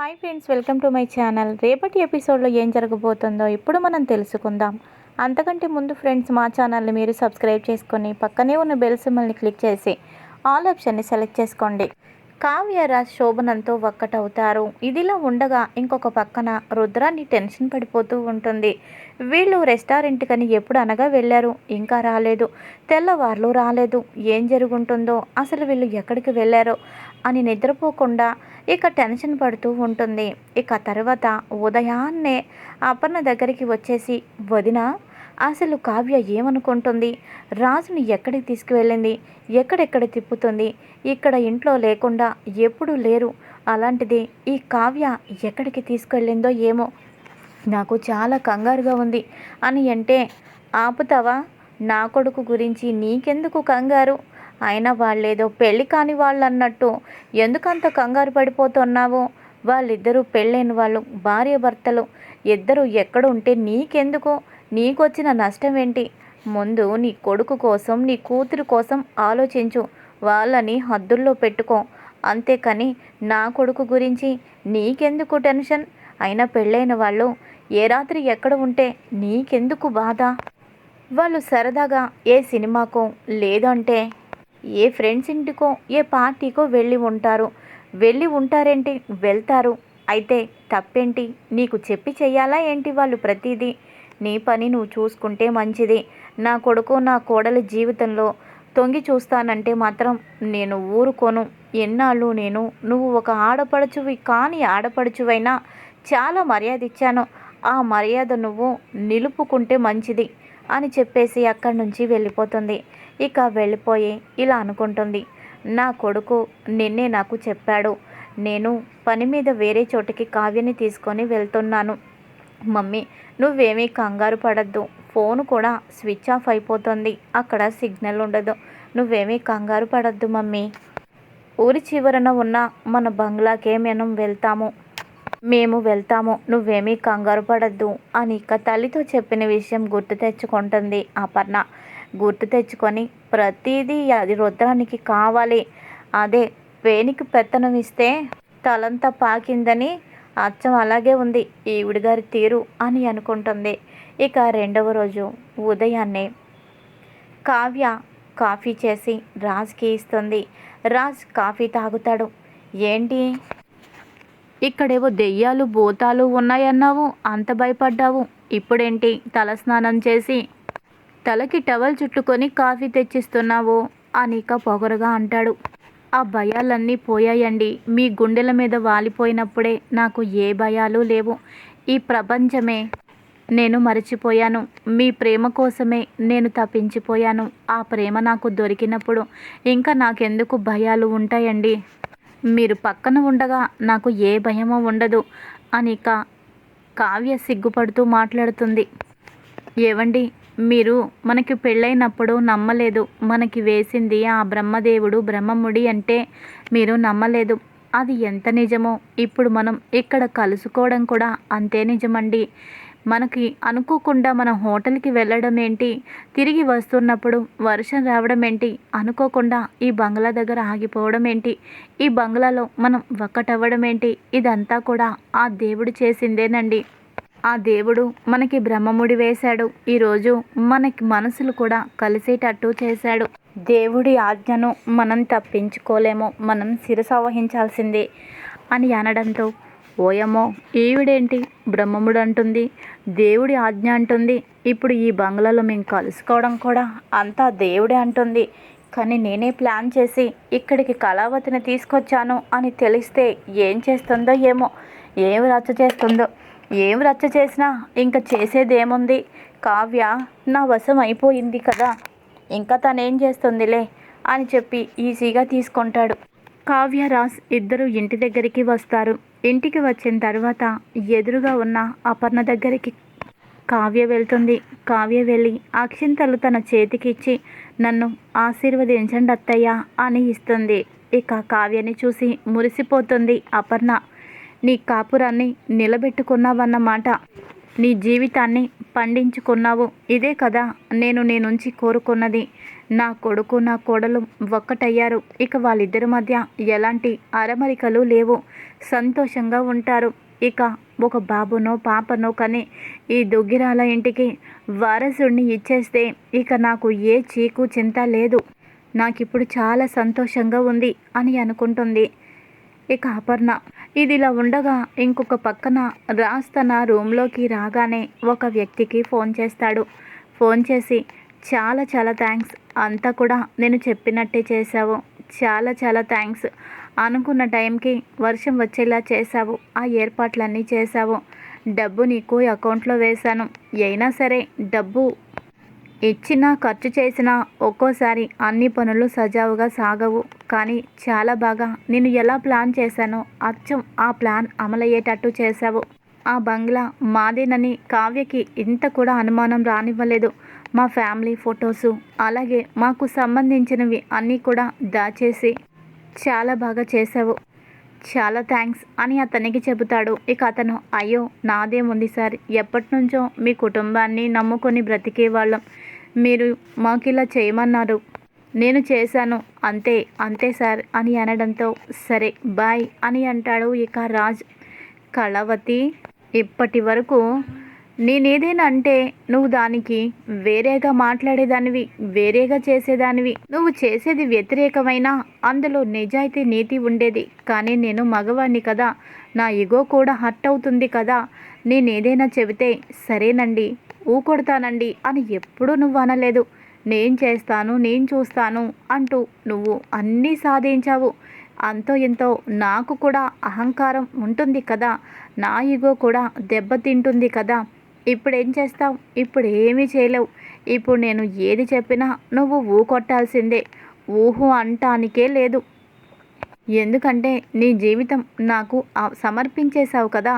Hi friends welcome to my channel. రేపటి ఎపిసోడ్లో ఏం జరగబోతుందో ఇప్పుడు మనం తెలుసుకుందాం. అంతకంటే ముందు ఫ్రెండ్స్ మా ఛానల్ని మీరు సబ్స్క్రైబ్ చేసుకొని పక్కనే ఉన్న బెల్ సిమ్మల్ని క్లిక్ చేసి ఆల్ ఆప్షన్ని సెలెక్ట్ చేసుకోండి. కావ్యరాజ్ శోభనంతో ఒక్కటవుతారు. ఇదిలా ఉండగా ఇంకొక పక్కన రుద్రాన్ని టెన్షన్ పడిపోతూ ఉంటుంది. వీళ్ళు రెస్టారెంట్కని ఎప్పుడు అనగా వెళ్ళారు? ఇంకా రాలేదు. తెల్లవార్లు రాలేదు. ఏం జరుగుంటుందో? అసలు వీళ్ళు ఎక్కడికి వెళ్ళారో? అని నిద్రపోకుండా ఇక టెన్షన్ పడుతూ ఉంటుంది. ఇక తర్వాత ఉదయాన్నే అపర్ణ దగ్గరికి వచ్చేసి వదిన అసలు కావ్య ఏమనుకుంటుంది? రాజుని ఎక్కడికి తీసుకువెళ్ళింది? ఎక్కడెక్కడ తిప్పుతుంది? ఇక్కడ ఇంట్లో లేకుండా ఎప్పుడూ లేరు. అలాంటిది ఈ కావ్య ఎక్కడికి తీసుకెళ్ళిందో ఏమో? నాకు చాలా కంగారుగా ఉంది. అని అంటే ఆపుతావా? నా కొడుకు గురించి నీకెందుకు కంగారు? అయినా వాళ్ళేదో పెళ్ళి కాని వాళ్ళు అన్నట్టు ఎందుకంత కంగారు పడిపోతున్నావో? వాళ్ళిద్దరూ పెళ్ళైన వాళ్ళు భార్య భర్తలు ఇద్దరు ఎక్కడ ఉంటే నీకెందుకు? నీకొచ్చిన నష్టం ఏంటి ముందు నీ కొడుకు కోసం నీ కూతురు కోసం ఆలోచించు. వాళ్ళని హద్దుల్లో పెట్టుకో. అంతేకాని నా కొడుకు గురించి నీకెందుకు టెన్షన్? అయినా పెళ్ళైన వాళ్ళు ఏ రాత్రి ఎక్కడ ఉంటే నీకెందుకు బాధ? వాళ్ళు సరదాగా ఏ సినిమాకో లేదంటే ఏ ఫ్రెండ్స్ ఇంటికో ఏ పార్టీకో వెళ్ళి ఉంటారు. వెళ్ళి ఉంటారేంటి? వెళ్తారు. అయితే తప్పేంటి? నీకు చెప్పి చెయ్యాలా ఏంటి వాళ్ళు ప్రతిదీ? నీ పని నువ్వు చూసుకుంటే మంచిది. నా కొడుకు నా కోడలి జీవితంలో తొంగి చూస్తానంటే మాత్రం నేను ఊరుకోను. ఎన్నాళ్ళు నేను నువ్వు ఒక ఆడపడుచువి కాని ఆడపడుచువైనా చాలా మర్యాద ఇచ్చాను. ఆ మర్యాద నువ్వు నిలుపుకుంటే మంచిది అని చెప్పేసి అక్కడి నుంచి వెళ్ళిపోతుంది. ఇక వెళ్ళిపోయి ఇలా అనుకుంటుంది. నా కొడుకు నిన్నే నాకు చెప్పాడు. నేను పని మీద వేరే చోటికి కావ్యని తీసుకొని వెళ్తున్నాను. మమ్మీ నువ్వేమీ కంగారు పడద్దు. ఫోన్ కూడా స్విచ్ ఆఫ్ అయిపోతుంది. అక్కడ సిగ్నల్ ఉండదు. నువ్వేమీ కంగారు పడద్దు మమ్మీ. ఊరి చివరన ఉన్న మన బంగ్లాకే మనం వెళ్తాము. మేము వెళ్తాము. నువ్వేమీ కంగారు పడద్దు అని ఇక తల్లితో చెప్పిన విషయం గుర్తు తెచ్చుకుంటుంది అపర్ణ. గుర్తు తెచ్చుకొని ప్రతిదీ అది రుద్రానికి కావాలి. అదే వేణికి పెత్తనం ఇస్తే తలంతా పాకిందని అచ్చం అలాగే ఉంది. ఈవిడిగారి తీరు అని అనుకుంటుంది. ఇక రెండవ రోజు ఉదయాన్నే కావ్య కాఫీ చేసి రాజ్కి ఇస్తుంది. రాజ్ కాఫీ తాగుతాడు. ఏంటి? ఇక్కడేవో దెయ్యాలు భూతాలు ఉన్నాయన్నావు. అంత భయపడ్డావు. ఇప్పుడేంటి తలస్నానం చేసి తలకి టవల్ చుట్టుకొని కాఫీ తెచ్చిస్తున్నావు? అనిక పొగరుగా అంటాడు. ఆ భయాలన్నీ పోయాయండి. మీ గుండెల మీద వాలిపోయినప్పుడే నాకు ఏ భయాలు లేవు. ఈ ప్రపంచమే నేను మరచిపోయాను. మీ ప్రేమ కోసమే నేను తప్పించిపోయాను. ఆ ప్రేమ నాకు దొరికినప్పుడు ఇంకా నాకెందుకు భయాలు ఉంటాయండి? మీరు పక్కన ఉండగా నాకు ఏ భయమో ఉండదు అనిక కావ్య సిగ్గుపడుతూ మాట్లాడుతుంది. ఏవండి? మీరు మనకి పెళ్ళైనప్పుడు నమ్మలేదు మనకి వేసింది ఆ బ్రహ్మదేవుడు బ్రహ్మముడి అంటే మీరు నమ్మలేదు. అది ఎంత నిజమో ఇప్పుడు మనం ఇక్కడ కలుసుకోవడం కూడా అంతే నిజమండి. మనకి అనుకోకుండా మన హోటల్కి వెళ్ళడం ఏంటి తిరిగి వస్తున్నప్పుడు వర్షం రావడం ఏంటి అనుకోకుండా ఈ బంగ్లా దగ్గర ఆగిపోవడం ఏంటి ఈ బంగ్లాలో మనం ఒక్కటవ్వడం ఏంటి ఇదంతా కూడా ఆ దేవుడు చేసిందేనండి. ఆ దేవుడు మనకి బ్రహ్మముడి వేశాడు. ఈరోజు మనకి మనసులు కూడా కలిసేటట్టు చేశాడు. దేవుడి ఆజ్ఞను మనం తప్పించుకోలేము. మనం శిరసవహించాల్సిందే అని అనడంతో ఓయమ్మో ఈవిడేంటి? బ్రహ్మముడు అంటుంది దేవుడి ఆజ్ఞ అంటుంది. ఇప్పుడు ఈ బంగ్లాలో మేము కలుసుకోవడం కూడా అంతా దేవుడే అంటుంది. కానీ నేనే ప్లాన్ చేసి ఇక్కడికి కళావతిని తీసుకొచ్చాను అని తెలిస్తే ఏం చేస్తుందో ఏమో ఏమి రచ్చ చేస్తుందో ఏం రచ్చ చేసినా ఇంకా చేసేదేముంది? కావ్య నా వశం అయిపోయింది కదా. ఇంకా తనేం చేస్తుందిలే? అని చెప్పి ఈజీగా తీసుకుంటాడు. కావ్య రాస్ ఇద్దరు ఇంటి దగ్గరికి వస్తారు. ఇంటికి వచ్చిన తర్వాత ఎదురుగా ఉన్న అపర్ణ దగ్గరికి కావ్య వెళ్తుంది. కావ్య వెళ్ళి అక్షింతలు తన చేతికిచ్చి నన్ను ఆశీర్వదించండి అత్తయ్య అని ఇస్తుంది. ఇక కావ్యని చూసి మురిసిపోతుంది అపర్ణ. నీ కాపురాన్ని నిలబెట్టుకున్నావన్నమాట. నీ జీవితాన్ని పండించుకున్నావు. ఇదే కదా నేను నీ నుంచి కోరుకున్నది. నా కొడుకు నా కోడలు ఒక్కటయ్యారు. ఇక వాళ్ళిద్దరి మధ్య ఎలాంటి అరమరికలు లేవు. సంతోషంగా ఉంటారు. ఇక ఒక బాబునో పాపనో కానీ ఈ దుగ్గిరాల ఇంటికి వారసుడిని ఇచ్చేస్తే ఇక నాకు ఏ చీకు చింత లేదు. నాకిప్పుడు చాలా సంతోషంగా ఉంది అని అనుకుంటుంది. ఇక అపర్ణ ఇదిలా ఉండగా ఇంకొక పక్కన రాజ్ తన రూమ్లోకి రాగానే ఒక వ్యక్తికి ఫోన్ చేస్తాడు. ఫోన్ చేసి చాలా చాలా థ్యాంక్స్. అంతా కూడా నేను చెప్పినట్టే చేశావు. చాలా చాలా థ్యాంక్స్. అనుకున్న టైంకి వర్షం వచ్చేలా చేశావు. ఆ ఏర్పాట్లన్నీ చేశావు. డబ్బు నీకు అకౌంట్లో వేశాను. అయినా సరే డబ్బు ఇచ్చినా ఖర్చు చేసినా ఒక్కోసారి అన్ని పనులు సజావుగా సాగవు. కానీ చాలా బాగా నేను ఎలా ప్లాన్ చేశానో అచ్చం ఆ ప్లాన్ అమలయ్యేటట్టు చేశావు. ఆ బంగ్లా మాదేనని కావ్యకి ఇంత కూడా అనుమానం రానివ్వలేదు. మా ఫ్యామిలీ ఫొటోసు అలాగే మాకు సంబంధించినవి అన్నీ కూడా దాచేసి చాలా బాగా చేసావు చాలా థ్యాంక్స్ అని అతనికి చెబుతాడు. ఇక అతను అయ్యో నాదేముంది సార్? ఎప్పటి నుంచో మీ కుటుంబాన్ని నమ్ముకొని బ్రతికే వాళ్ళం. మీరు మాకు ఇలా చేయమన్నారు. నేను చేశాను. అంతే అంతే సార్ అని అనడంతో సరే బాయ్ అని అంటాడు ఇక రాజ్. కళావతి ఇప్పటి వరకు నేనేదైనా అంటే నువ్వు దానికి వేరేగా మాట్లాడేదానివి వేరేగా చేసేదానివి. నువ్వు చేసేది వ్యతిరేకమైన అందులో నిజాయితీ నీతి ఉండేది. కానీ నేను మగవాణ్ణి కదా నా ఇగో కూడా హర్ట్ అవుతుంది కదా నేనేదైనా చెబితే సరేనండి. ఊకొడతానండి అని ఎప్పుడూ నువ్వు అనలేదు. నేను చేస్తాను నేను చూస్తాను అంటూ నువ్వు అన్నీ సాధించావు. అంతో ఎంతో నాకు కూడా అహంకారం ఉంటుంది కదా. నా ఇగో కూడా దెబ్బతింటుంది కదా. ఇప్పుడు ఏం చేస్తావు? ఇప్పుడు ఏమీ చేయలేవు. ఇప్పుడు నేను ఏది చెప్పినా నువ్వు ఊ కొట్టాల్సిందే ఊహు అంటానికే లేదు. ఎందుకంటే నీ జీవితం నాకు సమర్పించేశావు కదా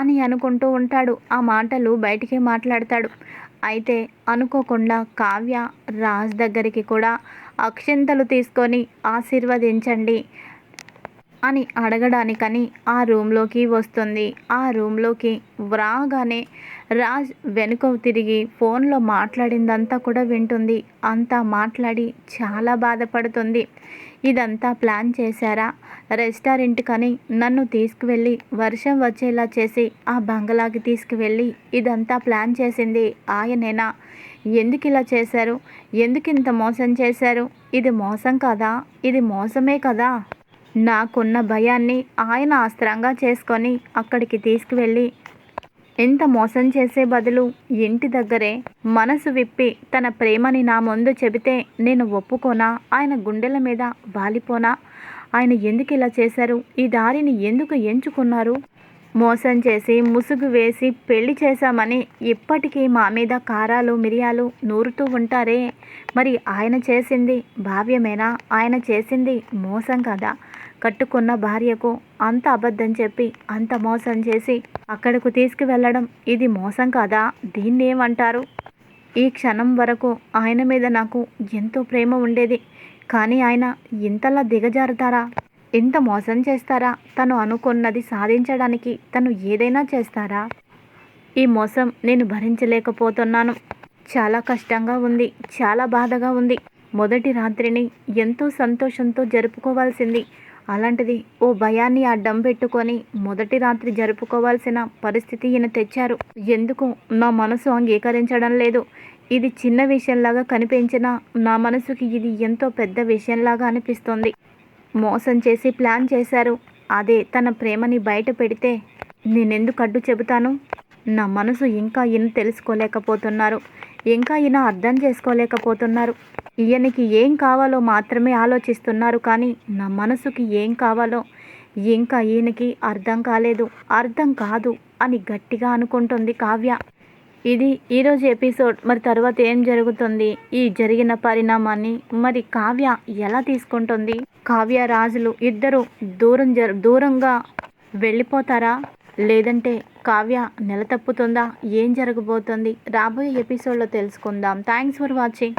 అని అనుకుంటూ ఉంటాడు. ఆ మాటలు బయటికి మాట్లాడతాడు. అయితే అనుకోకుండా కావ్య రాజ్ దగ్గరికి కూడా అక్షింతలు తీసుకొని ఆశీర్వదించండి అని అడగడానికని ఆ రూమ్లోకి వస్తుంది. ఆ రూమ్లోకి రాగానే రాజ్ వెనుక తిరిగి ఫోన్లో మాట్లాడిందంతా కూడా వింటుంది. అంతా మాట్లాడి చాలా బాధపడుతుంది. ఇదంతా ప్లాన్ చేశారా? రెస్టారెంట్ కని నన్ను తీసుకువెళ్ళి వర్షం వచ్చేలా చేసి ఆ బంగళాకి తీసుకువెళ్ళి ఇదంతా ప్లాన్ చేసింది ఆయనేనా? ఎందుకు ఇలా చేశారు? ఎందుకు ఇంత మోసం చేశారు? ఇది మోసం కదా? ఇది మోసమే కదా? నాకున్న భయాన్ని ఆయన అస్త్రంగా చేసుకొని అక్కడికి తీసుకువెళ్ళి ఎంత మోసం చేసే బదులు ఇంటి దగ్గరే మనసు విప్పి తన ప్రేమని నా ముందు చెబితే నేను ఒప్పుకోనా? ఆయన గుండెల మీద వాలిపోనా? ఆయన ఎందుకు ఇలా చేశారు? ఈ దారిని ఎందుకు ఎంచుకున్నారు? మోసం చేసి ముసుగు వేసి పెళ్ళి చేశామని ఇప్పటికీ మా మీద కారాలు మిరియాలు నూరుతూ ఉంటారే? మరి ఆయన చేసింది భావ్యమేనా? ఆయన చేసింది మోసం కదా? కట్టుకున్న భార్యకు అంత అబద్ధం చెప్పి అంత మోసం చేసి అక్కడకు తీసుకువెళ్ళడం ఇది మోసం కాదా? దీన్ని ఏమంటారు ఈ క్షణం వరకు ఆయన మీద నాకు ఎంతో ప్రేమ ఉండేది. కానీ ఆయన ఇంతలా దిగజారుతారా? ఎంత మోసం చేస్తారా? తను అనుకున్నది సాధించడానికి తను ఏదైనా చేస్తారా? ఈ మోసం నేను భరించలేకపోతున్నాను. చాలా కష్టంగా ఉంది. చాలా బాధగా ఉంది. మొదటి రాత్రిని ఎంతో సంతోషంతో జరుపుకోవాల్సింది. అలాంటిది ఓ భయాన్ని అడ్డం పెట్టుకొని మొదటి రాత్రి జరుపుకోవాల్సిన పరిస్థితి ఈయన తెచ్చారు. ఎందుకు? నా మనసు అంగీకరించడం లేదు. ఇది చిన్న విషయంలాగా కనిపించిన నా మనసుకి ఇది ఎంతో పెద్ద విషయంలాగా అనిపిస్తుంది. మోసం చేసి ప్లాన్ చేశారు. అదే తన ప్రేమని బయట పెడితే నేనెందుకు అడ్డు చెబుతాను? నా మనసు ఇంకా ఈయన తెలుసుకోలేకపోతున్నారు. ఇంకా ఈయన అర్థం చేసుకోలేకపోతున్నారు. ఈయనకి ఏం కావాలో మాత్రమే ఆలోచిస్తున్నారు కానీ నా మనసుకి ఏం కావాలో ఇంకా ఈయనకి అర్థం కాలేదు. అర్థం కాదు అని గట్టిగా అనుకుంటుంది కావ్య. ఇది ఈరోజు ఎపిసోడ్. మరి తర్వాత ఏం జరుగుతుంది? ఈ జరిగిన పరిణామాన్ని మరి కావ్య ఎలా తీసుకుంటుంది? కావ్య రాజులు ఇద్దరు దూరం జ దూరంగా వెళ్ళిపోతారా? లేదంటే కావ్య నెలతప్పుతుందా ఏం జరగబోతుంది? రాబోయే ఎపిసోడ్లో తెలుసుకుందాం. Thanks for watching.